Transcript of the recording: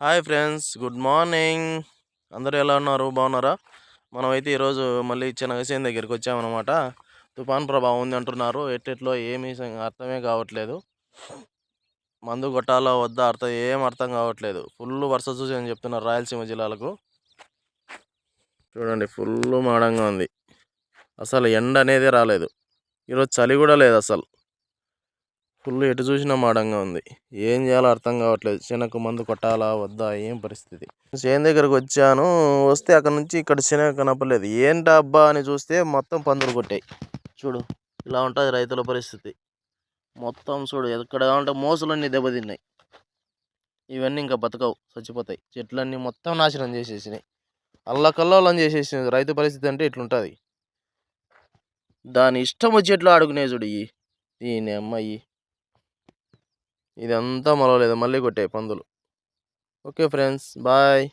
Hi friends good morning. అందరూ ఎలా ఉన్నారు? బాగున్నారా? మనమైతే ఈరోజు మళ్ళీ చిన్నగసేన్ దగ్గరికి వచ్చామన్నమాట. తుఫాన్ ప్రభావం ఉంది అంటున్నారు. ఎట్టెట్లో ఏమీ అర్థమే కావట్లేదు. మందు కొట్టాలో వద్దా అర్థం ఏం అర్థం కావట్లేదు. ఫుల్ వర్ష చూసి అని చెప్తున్నారు రాయలసీమ జిల్లాలకు. చూడండి ఫుల్ మాడంగా ఉంది. అసలు ఎండ అనేది రాలేదు. ఈరోజు చలి కూడా లేదు అసలు. ఫుల్ ఎటు చూసినా మాడంగా ఉంది. ఏం చేయాలో అర్థం కావట్లేదు. శనగకు మందు కొట్టాలా వద్దా ఏం పరిస్థితి? చేను దగ్గరకు వచ్చాను. వస్తే అక్కడ నుంచి ఇక్కడ శనగ కనపలేదు ఏంటా అబ్బా అని చూస్తే మొత్తం పందులు కొట్టాయి. చూడు ఇలా ఉంటుంది రైతుల పరిస్థితి. మొత్తం చూడు ఎక్కడ ఉంటే మోసలన్నీ దెబ్బతిన్నాయి. ఇవన్నీ ఇంకా బతకవు చచ్చిపోతాయి. చెట్లన్నీ మొత్తం నాశనం చేసేసినాయి. అల్లకల్లోలం చేసేసినాయి. రైతు పరిస్థితి అంటే ఇట్లుంటుంది. దాని ఇష్టం వచ్చేట్లు ఆడుకునే చూడు ఈ. దీని అమ్మాయి ఇదంతా మొలవలేదు మళ్ళీ కొట్టాయి పందులు. Okay friends bye.